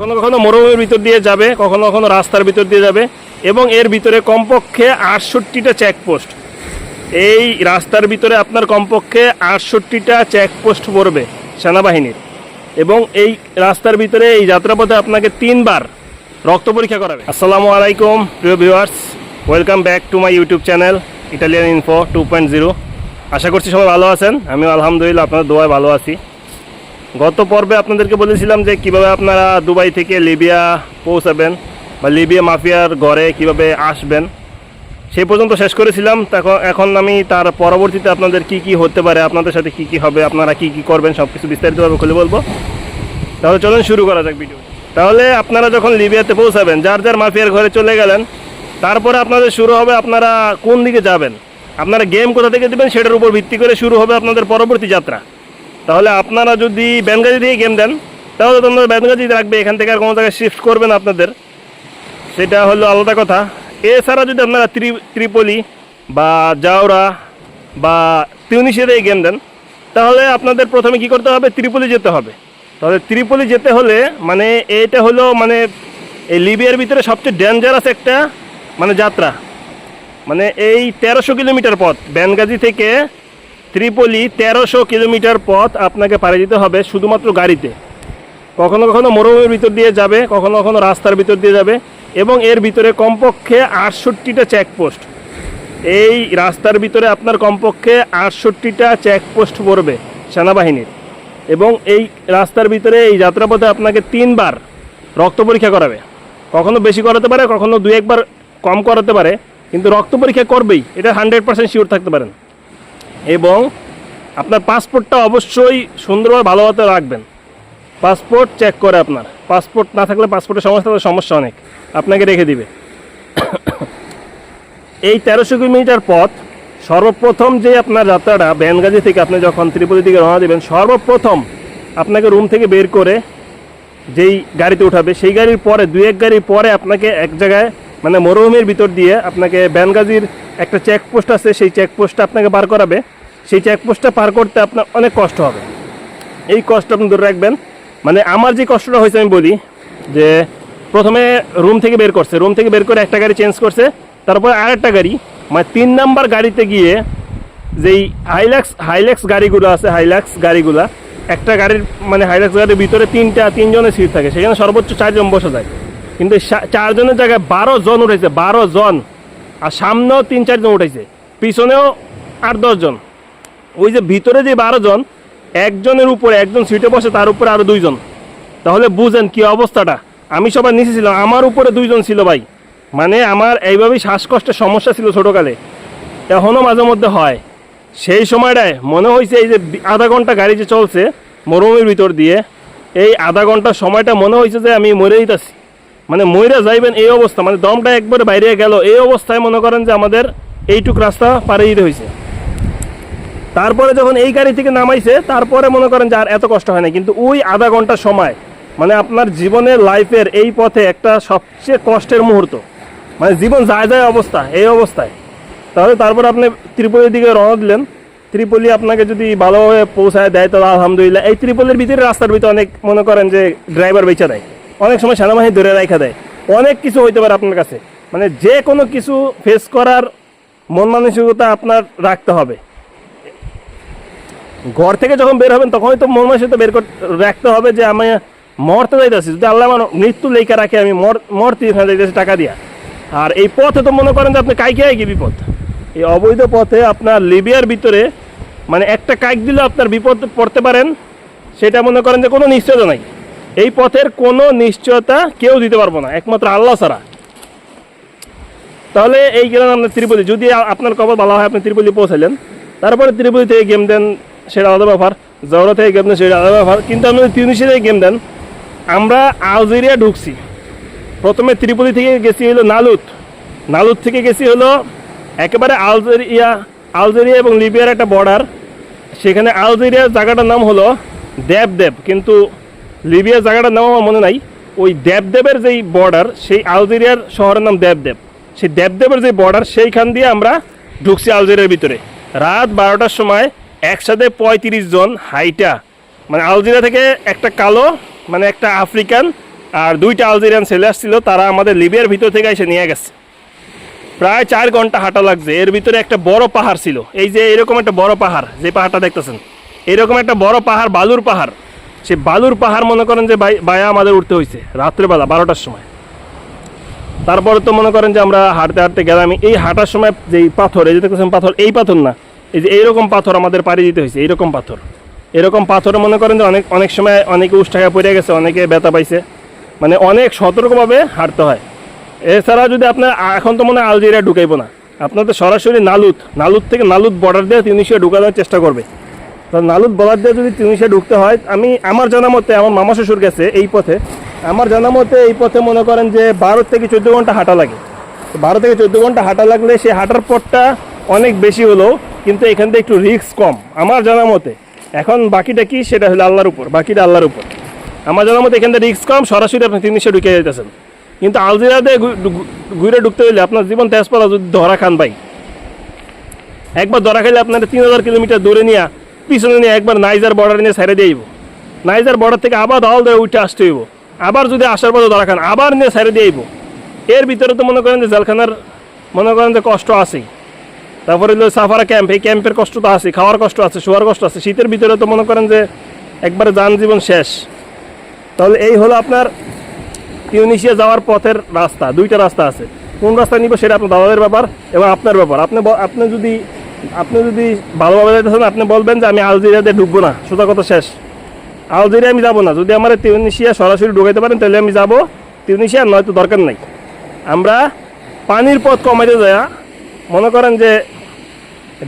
কখনো কখনো মরুভূমির ভিতর দিয়ে যাবে, কখনো কখনো রাস্তার ভিতর দিয়ে যাবে এবং এর ভিতরে কমপক্ষে আটষট্টিটা চেকপোস্ট এই রাস্তার ভিতরে আপনার কমপক্ষে আটষট্টিটা চেকপোস্ট পড়বে সেনাবাহিনীর। এবং এই রাস্তার ভিতরে এই যাত্রাপথে আপনাকে তিনবার রক্ত পরীক্ষা করাবে। আসসালামু আলাইকুম, প্রিয় viewers welcome back to my YouTube channel Italian info two point zero আশা করছি সবাই ভালো আছেন আমি আলহামদুলিল্লাহ আপনার দোয়ায় ভালো আছি। গত পর্বে আপনাদেরকে বলেছিলাম যে কীভাবে আপনারা দুবাই থেকে লিবিয়া পৌঁছাবেন বা লিবিয়া মাফিয়ার ঘরে কীভাবে আসবেন, সেই পর্যন্ত শেষ করেছিলাম। তখন এখন আমি তার পরবর্তীতে আপনাদের কি কি হতে পারে, আপনাদের সাথে কি কি হবে, আপনারা কি কি করবেন সব কিছু বিস্তারিতভাবে খুলে বলব। তাহলে চলুন শুরু করা যাক ভিডিও তাহলে আপনারা যখন লিবিয়াতে পৌঁছাবেন, যার যার মাফিয়ার ঘরে চলে গেলেন, তারপরে আপনাদের শুরু হবে আপনারা কোন দিকে যাবেন। আপনারা গেম কোথা থেকে দেবেন, সেটার উপর ভিত্তি করে শুরু হবে আপনাদের পরবর্তী যাত্রা। তাহলে আপনারা যদি ব্যানগাজি দিয়ে গেম দেন, তাহলে তো আপনাদের ব্যানগাজি রাখবে, এখান থেকে আর কোনো জায়গায় শিফট করবেন আপনাদের। সেটা হলো আলাদা কথা। এছাড়া যদি আপনারা ত্রি, ত্রিপলি বা জাওরা বা তিউনিশিয়াতে গেম দেন, তাহলে আপনাদের প্রথমে কি করতে হবে? ত্রিপলি যেতে হবে। তাহলে ত্রিপলি যেতে হলে মানে এটা হলো মানে এই লিবিয়ার ভিতরে সবচেয়ে ডেঞ্জারাস একটা মানে যাত্রা। মানে এই তেরোশো কিলোমিটার পথ ব্যানগাজি থেকে ত্রিপলি তেরোশো কিলোমিটার পথ আপনাকে পাড়ি দিতে হবে শুধুমাত্র গাড়িতে। কখনো কখনো মরুভূমির ভিতর দিয়ে যাবে, কখনো কখনো রাস্তার ভিতর দিয়ে যাবে এবং এর ভিতরে কমপক্ষে আটষট্টিটা চেকপোস্ট এই রাস্তার ভিতরে আপনার কমপক্ষে আটষট্টিটা চেকপোস্ট পড়বে সেনাবাহিনীর এবং এই রাস্তার ভিতরে এই যাত্রাপথে আপনাকে তিনবার রক্ত পরীক্ষা করাবে। কখনো বেশি করাতে পারে, কখনো দু একবার কম করাতে পারে, কিন্তু রক্ত পরীক্ষা করবেই, এটা হান্ড্রেড পার্সেন্ট শিওর থাকতে পারেন। এবং আপনার পাসপোর্টটা অবশ্যই সুন্দরভাবে ভালোভাবে রাখবেন। পাসপোর্ট চেক করে আপনার। পাসপোর্ট না থাকলে পাসপোর্টের সমস্যা সমস্যা অনেক। আপনাকে রেখে দিবে। এই তেরোশো কিলোমিটার পথ, সর্বপ্রথম যে আপনার যাত্রাটা ব্যানগাজি থেকে আপনি যখন ত্রিপুরি দিকে রওনা দেবেন, সর্বপ্রথম আপনাকে রুম থেকে বের করে যেই গাড়িতে উঠাবে, সেই গাড়ির পরে দু এক গাড়ির পরে আপনাকে এক জায়গায় মানে মরুভূমির ভিতর দিয়ে আপনাকে ব্যানগাজির একটা চেকপোস্ট আছে, সেই চেকপোস্টটা আপনাকে পার করাবে। সেই চেকপোস্টটা পার করতে আপনার অনেক কষ্ট হবে। এই কষ্ট আপনি ধরে রাখবেন। মানে আমার যে কষ্টটা হয়েছে, আমি বলি যে প্রথমে রুম থেকে বের করছে। রুম থেকে বের করে একটা গাড়ি চেঞ্জ করছে। তারপরে আরেকটা গাড়ি। মানে তিন নাম্বার গাড়িতে গিয়ে যেই হাইলাক্স হাইলাক্স গাড়িগুলো আছে হাইলাক্স গাড়িগুলা, একটা গাড়ির মানে হাইল্যাক্স গাড়ির ভিতরে তিনটা, তিনজনের সিট থাকে। সেখানে সর্বোচ্চ চারজন বসে যায়। কিন্তু চারজনের জায়গায় বারো জন উঠেছে, বারো জন। আর সামনেও তিন চারজন উঠেছে পিছনেও আট দশজন ওই যে ভিতরে যে বারো জন, একজনের উপরে, একজন সিটে বসে, তার উপরে আরও দুইজন তাহলে বুঝেন কি অবস্থাটা। আমি সবার নিচে ছিলাম, আমার উপরে দুইজন ছিল ভাই। মানে আমার এইভাবেই শ্বাসকষ্টের সমস্যা ছিল ছোটোকালে। এখনও মাঝে মধ্যে হয়। সেই সময়টায় মনে হয়েছে এই যে আধা ঘণ্টা গাড়ি যে চলছে, মরুভূমির ভিতর দিয়ে, এই আধা ঘণ্টার সময়টা মনে হয়েছে যে আমি মরে দিতেছি মানে মইরা যাইবেন এই অবস্থা মানে দমটা একবারে বাইরে গেল, এই অবস্থায় মনে করেন যে আমাদের এইটুক রাস্তা পাড়ে দিতে হয়েছে তারপরে যখন এই গাড়ি থেকে নামাইছে, তারপরে মনে করেন যে আর এত কষ্ট হয় না, কিন্তু ওই আধা ঘণ্টা সময় মানে আপনার জীবনের লাইফের এই পথে একটা সবচেয়ে কষ্টের মুহূর্ত। মানে জীবন যায় যায় অবস্থা, এই অবস্থায়। তাহলে তারপর আপনি ত্রিপলির দিকে রওনা দিলেন। ত্রিপলি আপনাকে যদি ভালোভাবে পৌঁছায় দেয়, তাহলে আলহামদুলিল্লাহ। এই ত্রিপলির ভিতরে রাস্তার ভিতরে অনেক মনে করেন যে ড্রাইভার বেচা দেয়। অনেক সময় সেনাবাহিনী ধরে রাখা দেয়। অনেক কিছু হইতে পারে আপনার কাছে। মানে যে কোনো কিছু ফেস করার মন মানসিকতা আপনার রাখতে হবে। ঘর থেকে যখন বের হবেন, তখনই তো মন মানসিকতা বের রাখতে হবে যে আমি মরতে যাইতেছি। যদি আল্লাহ আমার মৃত্যু লেখা রাখে, আমি মর মরতে এখানে যাইতেছি টাকা দিয়া। আর এই পথে তো মনে করেন যে আপনি কাইকে কি বিপদ। এই অবৈধ পথে আপনার লিবিয়ার ভিতরে মানে একটা কাইক দিলে আপনার বিপদ পড়তে পারেন, সেটা মনে করেন যে কোনো নিশ্চয়তা নাই। এই পথের কোনো নিশ্চয়তা কেউ দিতে পারব না, একমাত্র আল্লাহ ছাড়া। তাহলে এই গেলেন আপনার ত্রিপলি। যদি আপনার খবর ভালো হয়, আপনি ত্রিপলি পৌঁছালেন তারপরে ত্রিপলি থেকে গেম দেন, সেটা আলাদা ব্যাপার। জহরা থেকে গেম দেন, সেটা আলাদা ব্যাপার। কিন্তু আপনি যদি থেকে গেম দেন, আমরা আলজেরিয়া ঢুকছি। প্রথমে ত্রিপলি থেকে গেছি হলো নালুত নালুত থেকে গেছি হলো একেবারে আলজেরিয়া আলজেরিয়া এবং লিবিয়ার একটা বর্ডার সেখানে আলজেরিয়ার জায়গাটার নাম হলো দেবদেব। কিন্তু লিবিয়ার জায়গাটার নাম আমার মনে নাই। ওই দেবদেবের যেই বর্ডার সেই আলজেরিয়ার শহরের নাম দেবদেব। সেই দেবদেবের যে বর্ডার সেইখান দিয়ে আমরা ঢুকছি আলজেরিয়ার ভিতরে। রাত বারোটার সময় একসাথে পঁয়ত্রিশ জন হাইটা মানে আলজেরিয়া থেকে একটা কালো মানে একটা আফ্রিকান আর দুইটা আলজেরিয়ান ছেলে আসছিল, তারা আমাদের লিবিয়ার ভিতর থেকে এসে নিয়ে গেছে। প্রায় চার ঘণ্টা হাঁটা লাগছে। এর ভিতরে একটা বড় পাহাড় ছিল। এই যে এরকম একটা বড় পাহাড়, যে পাহাড়টা দেখতেছেন, এরকম একটা বড় পাহাড়, বালুর পাহাড়। সে বালুর পাহাড় মনে করেন যে বায়া আমাদের উঠতে হয়েছে রাত্রেবেলা, বারোটার সময়। তারপরে তো মনে করেন যে আমরা হাঁটতে হাঁটতে গেলাম এই হাঁটার সময় যে পাথর, এই যে দেখতেছেন পাথর, এই পাথর না, এই যে এইরকম পাথর আমাদের পাড়ি দিতে হয়েছে এইরকম পাথর। এরকম পাথরে মনে করেন যে অনেক অনেক সময় অনেকে উষ্ঠাকা পড়ে গেছে, অনেকে ব্যথা পাইছে। মানে অনেক সতর্কভাবে হাঁটতে হয়। এছাড়া যদি আপনার এখন তো মনে হয় আলজেরিয়া ঢুকাইবো না। আপনাদের সরাসরি নালুত নালুত থেকে নালুত বর্ডার দিয়ে তিনশো ঢুকানোর চেষ্টা করবে। তো নালুত বর্ডার দিয়ে যদি তিনশো ঢুকতে হয়, আমি আমার জানা মতে, আমার মামা শ্বশুর গেছে এই পথে, আমার জানা মতে এই পথে মনে করেন যে বারো থেকে চোদ্দ ঘণ্টা হাঁটা লাগে। বারো থেকে চোদ্দ ঘণ্টা হাঁটা লাগলে সেই হাঁটার পথটা অনেক বেশি হলো কিন্তু এখান থেকে একটু রিস্ক কম, আমার জানা মতে। এখন বাকিটা কি? সেটা হলো আল্লাহর উপর, বাকিটা আল্লাহর উপর। আমার জানা মতে এখান থেকে রিস্ক কম, সরাসরি আপনি তিনশো ঢুকে যেতেছেন কিন্তু আলজিরাতে ঘুরে ঢুকতে হলে আপনার জীবন তেজপাতা যদি ধরা খান ভাই, একবার ধরা খাইলে আপনার তিন হাজার কিলোমিটার দূরে নিয়ে পিছনে নিয়ে একবার নাইজার বর্ডার নিয়ে সাইডে দিয়ে নাইজার বর্ডার থেকে আবার দাওয়াল দিয়ে উঠে আসতে হইব। আবার যদি আসার পথে ধরা খান আবার নিয়ে সাইডে দিয়ে এর ভিতরে তো মনে করেন যে জেলখানার, মনে করেন যে কষ্ট আছেই। তারপরে হলো সাফারা ক্যাম্প এই ক্যাম্পের কষ্ট তো আছে খাওয়ার কষ্ট আছে, শোয়ার কষ্ট আছে। শীতের ভিতরে তো মনে করেন যে একবারে যান জীবন শেষ। তাহলে এই হলো আপনার টিউনিশিয়া যাওয়ার পথের রাস্তা, দুইটা রাস্তা আছে। কোন রাস্তা নিব সেটা আপনার দাদাদের ব্যাপার এবং আপনার ব্যাপার। আপনি আপনি যদি আপনি যদি ভালোভাবে যাইতেছেন আপনি বলবেন যে আমি আলজেরিয়াতে ঢুকবো না। সোজা কথা শেষ। আলজেরিয়া আমি যাব না। যদি আমার টিউনিশিয়া সরাসরি ঢুকাইতে পারেন, তাহলে আমি যাব টিউনিশিয়া নয়তো দরকার নাই। আমরা পানির পথ কমাইতে যায় মনে করেন যে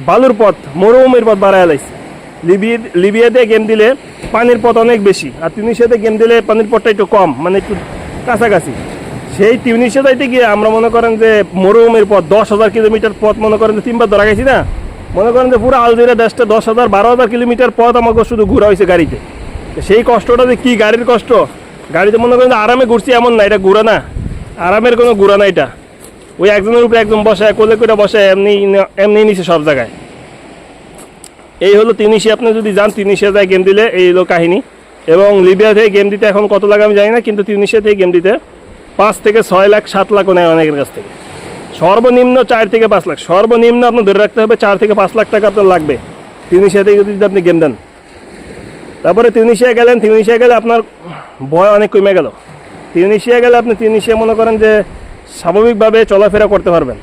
বালুর পথ, মরুভূমির পথ বাড়ায় লাইছে। লিবিয়া, লিবিয়াতে গেম দিলে পানির পথ অনেক বেশি, আর তিউনিশিয়াতে গেম দিলে পানির পথটা একটু কম মানে একটু কাছাকাছি। সেই তিউনিশিয়া যাইতে গিয়ে আমরা মনে করেন যে মরুভূমির পথ, দশ হাজার কিলোমিটার পথ মনে করেন যে তিনবার ধরা গেছি না মনে করেন যে পুরো আলজেরিয়া দেশটা দশ হাজার, বারো হাজার কিলোমিটার পথ আমাকে শুধু ঘোরা হয়েছে গাড়িতে। সেই কষ্টটা যে কী গাড়ির কষ্ট? গাড়িতে মনে করেন যে আরামে ঘুরছি এমন না, এটা ঘুরা না। আরামের কোনো ঘুরা না এটা। ওই একজনের উপরে একদম বসে, কোলে করে বসে, এমনি এমনি নিছে সব জায়গায়। এই হলো তিনিশে, আপনি যদি যান, তিনিশে যায় গেম দিলে এই হলো কাহিনী। এবং লিবিয়া থেকে গেম দিতে এখন কত লাগে আমি জানি না, কিন্তু তিনিশে থেকে গেম দিতে পাঁচ থেকে ছয় লাখ, সাত লাখও নেয় অনেকের কাছ থেকে। সর্বনিম্ন চার থেকে পাঁচ লাখ। সর্বনিম্ন আপনার ধরে রাখতে হবে চার থেকে পাঁচ লাখ টাকা আপনার লাগবে। তিনিশে থেকে যদি আপনি গেম দেন। তারপরে তিউনিশিয়া গেলেন তিউনিশিয়া গেলে আপনার ভয় অনেক কমে গেল। তিউনিশিয়া গেলে আপনি তিউনিশিয়া মনে করেন যে স্বাভাবিকভাবে চলাফেরা করতে পারবেন।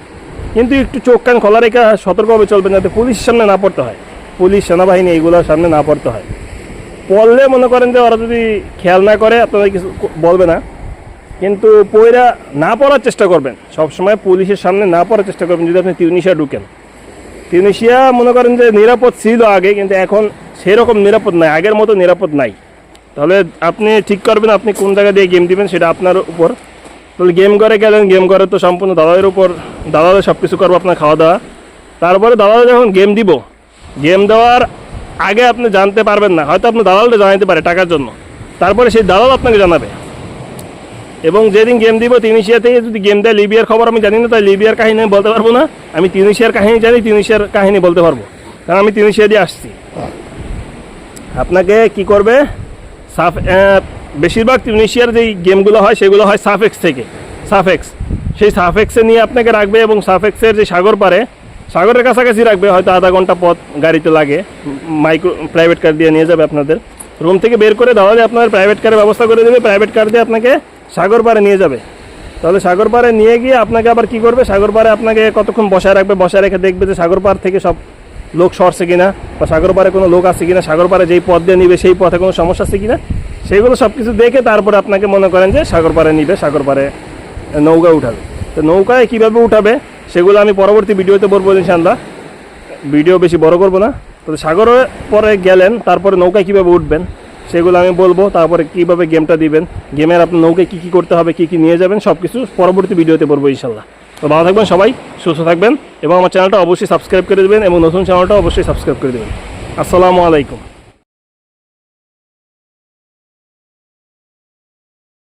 কিন্তু একটু চোখ কান খোলা রেখে সতর্কভাবে চলবেন যাতে পুলিশের সামনে না পড়তে হয়। পুলিশ, সেনাবাহিনী এইগুলোর সামনে না পড়তে হয়। পড়লে মনে করেন যে ওরা যদি খেয়াল না করে, আপনাদের কিছু বলবে না। কিন্তু পয়রা না পড়ার চেষ্টা করবেন। সবসময় পুলিশের সামনে না পড়ার চেষ্টা করবেন, যদি আপনি তিউনিশিয়া ঢুকেন। তিউনিশিয়া মনে করেন যে নিরাপদ ছিল আগে, কিন্তু এখন সেরকম নিরাপদ নাই, আগের মতো নিরাপদ নাই। তাহলে আপনি ঠিক করবেন, আপনি কোন জায়গা দিয়ে গেম দিবেন সেটা আপনার উপর। তাহলে গেম করে গেলেন গেম করে তো সম্পূর্ণ দাদাদের উপর, দাদাদের সব কিছু করব আপনার খাওয়া দাওয়া তারপরে দাদাদের যখন গেম দিব গেম দেওয়ার আগে আপনি জানতে পারবেন না, হয়তো আপনি দালালটা জানাতে পারে টাকার জন্য। তারপরে সেই দালাল আপনাকে জানাবে। এবং যেদিন গেম দিব তিউনিশিয়া থেকে যদি গেম দেয় লিবিয়ার খবর, আমি জানি না, তাই লিবিয়ার কাহিনী আমি বলতে পারব না। আমি তিউনিশিয়ার কাহিনী জানি তিউনিশিয়ার কাহিনী বলতে পারব। কারণ আমি তিউনিশিয়া দিয়ে আসছি। আপনাকে কি করবে? সাফ বেশিরভাগ তিউনিশিয়ার যেই গেমগুলো হয়, সেগুলো হয় সাফেক্স থেকে। সাফেক্স সেই সাফেক্সে নিয়ে আপনাকে রাখবে এবং সাফেক্সের যে সাগর পারে সাগরের কাছাকাছি রাখবে, হয়তো আধা ঘণ্টা পথ গাড়িতে লাগে, মাইক্রো প্রাইভেট কার দিয়ে নিয়ে যাবে আপনাদের। রুম থেকে বের করে যায়, আপনার প্রাইভেট কারের ব্যবস্থা করে দেবে প্রাইভেট কার দিয়ে আপনাকে সাগর পাড়ে নিয়ে যাবে। তাহলে সাগর পাড়ে নিয়ে গিয়ে আপনাকে আবার কি করবে? সাগর পাড়ে আপনাকে কতক্ষণ বসায় রাখবে? বসায় রেখে দেখবে যে সাগর পাড় থেকে সব লোক সরছে কিনা বা সাগর পাড়ে কোনো লোক আছে কিনা, সাগর পাড়ে যেই পথ দিয়ে নিবে সেই পথে কোনো সমস্যা আছে কিনা সেইগুলো সব কিছু দেখে তারপরে আপনাকে মনে করেন যে সাগর পাড়ে নিবে, সাগর পাড়ে নৌকা উঠাবে। তো নৌকায় কীভাবে উঠাবে সেগুলো আমি পরবর্তী ভিডিওতে বলব ইনশাল্লাহ ভিডিও বেশি বড় করব না। তো সাগরে পরে গেলেন, তারপরে নৌকায় কীভাবে উঠবেন? সেগুলো আমি বলব। তারপরে কীভাবে গেমটা দিবেন? গেমের আপনার নৌকে কী কী করতে হবে, কী কী নিয়ে যাবেন সব কিছু পরবর্তী ভিডিওতে বলব ইনশাল্লাহ তো ভালো থাকবেন সবাই, সুস্থ থাকবেন এবং আমার চ্যানেলটা অবশ্যই সাবস্ক্রাইব করে দেবেন এবং নতুন চ্যানেলটা অবশ্যই সাবস্ক্রাইব করে দেবেন। আসসালামু আলাইকুম।